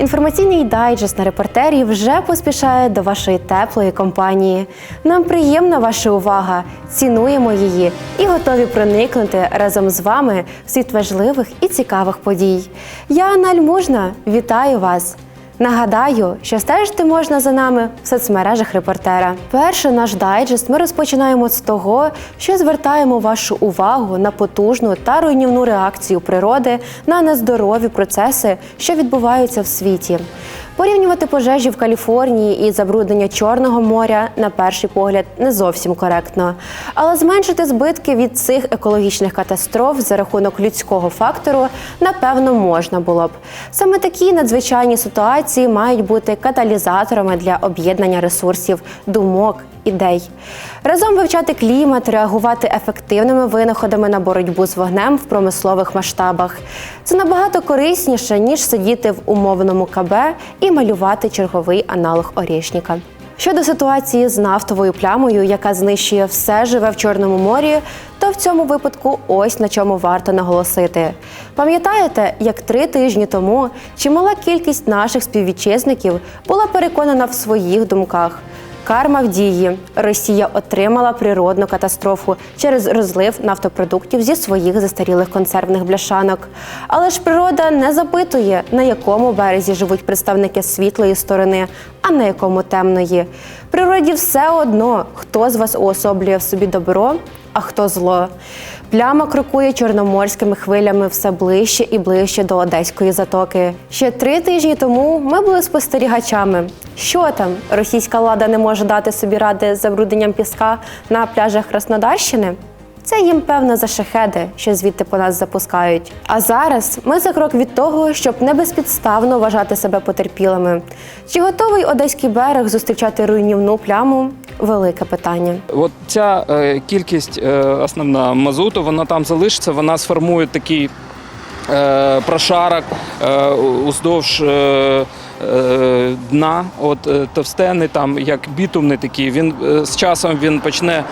Інформаційний дайджест на репортері вже поспішає до вашої теплої компанії. Нам приємна ваша увага, цінуємо її і готові проникнути разом з вами в світ важливих і цікавих подій. Я Анна вітаю вас! Нагадаю, що стежити можна за нами в соцмережах репортера. Перший наш дайджест ми розпочинаємо з того, що звертаємо вашу увагу на потужну та руйнівну реакцію природи на нездорові процеси, що відбуваються в світі. Порівнювати пожежі в Каліфорнії і забруднення Чорного моря на перший погляд не зовсім коректно. Але зменшити збитки від цих екологічних катастроф за рахунок людського фактору напевно можна було б. Саме такі надзвичайні ситуації мають бути каталізаторами для об'єднання ресурсів, думок. Ідей разом вивчати клімат, реагувати ефективними винаходами на боротьбу з вогнем в промислових масштабах. Це набагато корисніше ніж сидіти в умовному КБ і малювати черговий аналог Орєшніка. Щодо ситуації з нафтовою плямою, яка знищує все живе в Чорному морі, то в цьому випадку ось на чому варто наголосити. Пам'ятаєте, як три тижні тому чимала кількість наших співвітчизників була переконана в своїх думках. Карма в дії. Росія отримала природну катастрофу через розлив нафтопродуктів зі своїх застарілих консервних бляшанок. Але ж природа не запитує, на якому березі живуть представники світлої сторони, а на якому темної. Природі все одно, хто з вас уособлює в собі добро, а хто зло. Пляма крокує чорноморськими хвилями все ближче і ближче до Одеської затоки. Ще три тижні тому ми були спостерігачами. Що там? Російська влада не може дати собі ради з забрудненням піска на пляжах Краснодарщини? Це їм певно за шахеди, що звідти по нас запускають. А зараз ми за крок від того, щоб не безпідставно вважати себе потерпілими. Чи готовий одеський берег зустрічати руйнівну пляму? Велике питання. От ця е, кількість е, основна мазуту, вона там залишиться, вона сформує такий е, прошарок е, уздовж. Е, Дна, от е, товстений, там як бітумний такий. Він е, з часом він почне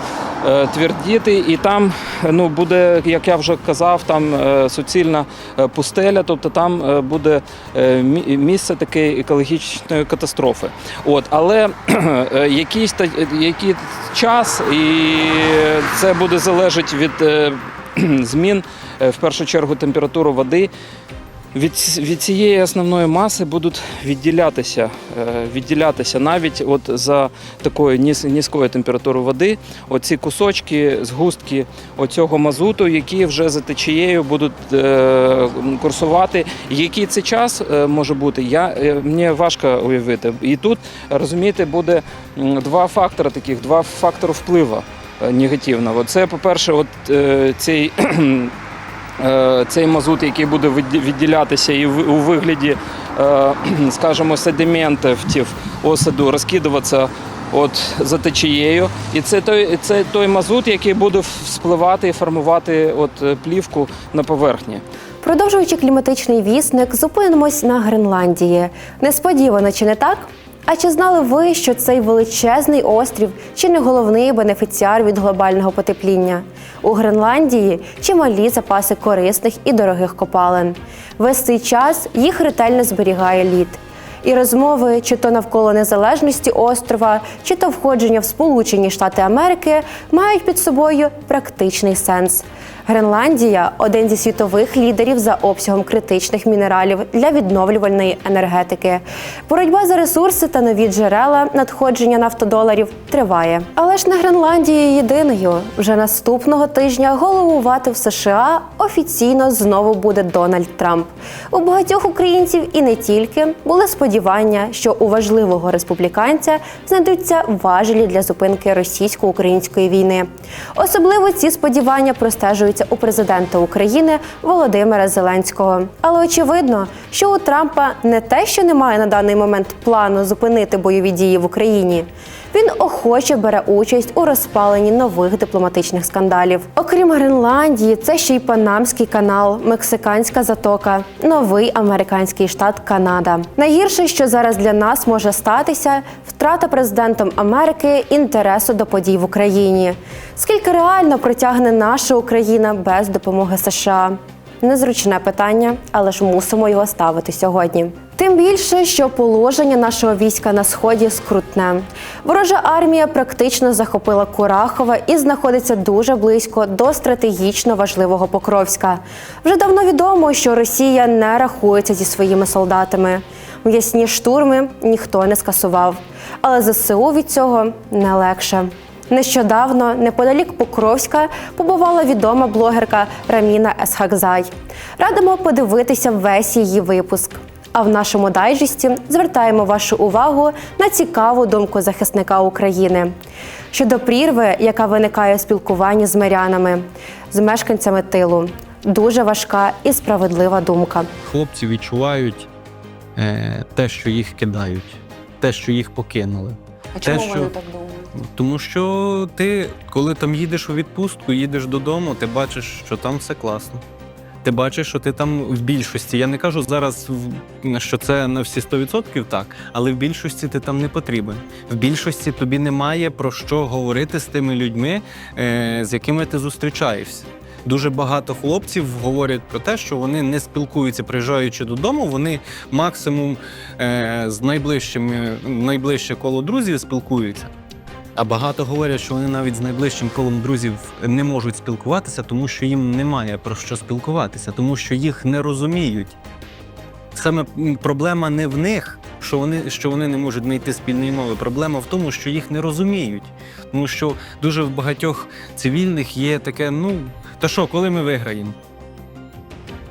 е, твердіти, і там ну буде, як я вже казав, там е, суцільна е, пустеля, тобто там е, буде е, місце такої екологічної катастрофи. От, але е, якийсь та- який час, і це буде залежати від е, змін е, в першу чергу температури води. Від, від цієї основної маси будуть відділятися, е, відділятися навіть от за такої низ, низької температури води, оці кусочки, згустки оцього мазуту, які вже за течією будуть е, курсувати. Який це час е, може бути, я, мені важко уявити. І тут, розумієте, буде два фактори таких, два фактори впливу негативного. Це, по-перше, от цей цей мазут, який буде відді- відділятися і у вигляді, е, скажімо, sedimентів осаду розкидуватися от за течією. І це той, це той мазут, який буде вспливати і формувати от е, плівку на поверхні. Продовжуючи кліматичний вісник, зупинимось на Гренландії. Несподівано чи не так? А чи знали ви, що цей величезний острів чи не головний бенефіціар від глобального потепління? У Гренландії чималі запаси корисних і дорогих копалин. Весь цей час їх ретельно зберігає лід. І розмови, чи то навколо незалежності острова, чи то входження в Сполучені Штати Америки, мають під собою практичний сенс. Гренландія один зі світових лідерів за обсягом критичних мінералів для відновлювальної енергетики. Боротьба за ресурси та нові джерела надходження нафтодоларів триває. Але ж не Гренландія єдиною. Вже наступного тижня головувати в США офіційно знову буде Дональд Трамп. У багатьох українців і не тільки були сподівання, що у важливого республіканця знайдуться важелі для зупинки російсько-української війни. Особливо ці сподівання простежуються у президента України Володимира Зеленського. Але очевидно, що у Трампа не те, що немає на даний момент плану зупинити бойові дії в Україні. Він охоче бере участь у розпаленні нових дипломатичних скандалів. Окрім Гренландії, це ще й Панамський канал, Мексиканська затока, новий американський штат Канада. Найгірше, що зараз для нас може статися, втрата президентом Америки інтересу до подій в Україні. Скільки реально протягне наша Україна без допомоги США? Незручне питання, але ж мусимо його ставити сьогодні. Тим більше, що положення нашого війська на сході скрутне. Ворожа армія практично захопила Курахове і знаходиться дуже близько до стратегічно важливого Покровська. Вже давно відомо, що Росія не рахується зі своїми солдатами. М'ясні штурми ніхто не скасував, але ЗСУ від цього не легше. Нещодавно, неподалік Покровська, побувала відома блогерка Раміна Есхакзай. Радимо подивитися весь її випуск. А в нашому дайджесті звертаємо вашу увагу на цікаву думку захисника України щодо прірви, яка виникає у спілкуванні з мирянами, з мешканцями тилу. Дуже важка і справедлива думка. Хлопці відчувають е, те, що їх кидають, те, що їх покинули. А чому вони так думають? Тому що ти, коли там їдеш у відпустку, їдеш додому, ти бачиш, що там все класно. Ти бачиш, що ти там в більшості. Я не кажу зараз, що це на всі 100% так, але в більшості ти там не потрібен. В більшості тобі немає про що говорити з тими людьми, е, з якими ти зустрічаєшся. Дуже багато хлопців говорять про те, що вони не спілкуються, приїжджаючи додому. Вони максимум е, з найближчими найближче коло друзів спілкуються. А багато говорять, що вони навіть з найближчим колом друзів не можуть спілкуватися, тому що їм немає про що спілкуватися, тому що їх не розуміють. Саме проблема не в них, що вони, що вони не можуть знайти спільної мови. Проблема в тому, що їх не розуміють. Тому що дуже в багатьох цивільних є таке: ну, та що, коли ми виграємо?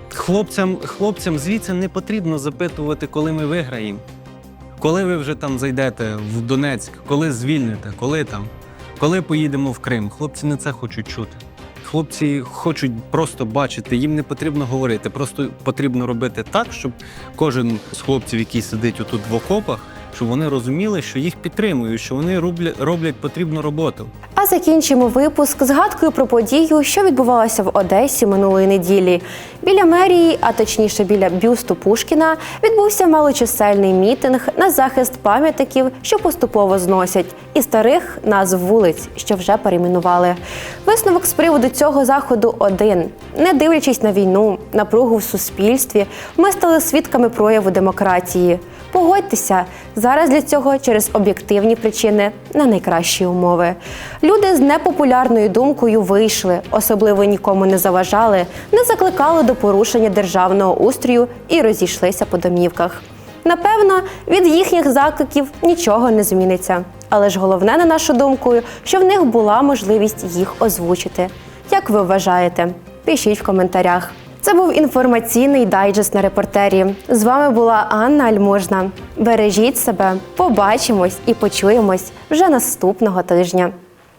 Хлопцям, хлопцям звідси не потрібно запитувати, коли ми виграємо. Коли ви вже там зайдете в Донецьк, коли звільните, коли там, коли поїдемо в Крим, хлопці не це хочуть чути. Хлопці хочуть просто бачити, їм не потрібно говорити, просто потрібно робити так, щоб кожен з хлопців, який сидить отут в окопах, щоб вони розуміли, що їх підтримують, що вони роблять, роблять потрібну роботу. А закінчимо випуск згадкою про подію, що відбувалася в Одесі минулої неділі. Біля мерії, а точніше біля бюсту Пушкіна, відбувся малочисельний мітинг на захист пам'ятників, що поступово зносять, і старих назв вулиць, що вже перейменували. Висновок з приводу цього заходу один: не дивлячись на війну, напругу в суспільстві, ми стали свідками прояву демократії. Погодьтеся, зараз для цього через об'єктивні причини не найкращі умови. Люди з непопулярною думкою вийшли, особливо нікому не заважали, не закликали до порушення державного устрою і розійшлися по домівках. Напевно, від їхніх закликів нічого не зміниться. Але ж головне, на нашу думку, що в них була можливість їх озвучити. Як ви вважаєте? Пишіть в коментарях. Це був інформаційний дайджест на репортері. З вами була Анна Альможна. Бережіть себе, побачимось і почуємось вже наступного тижня.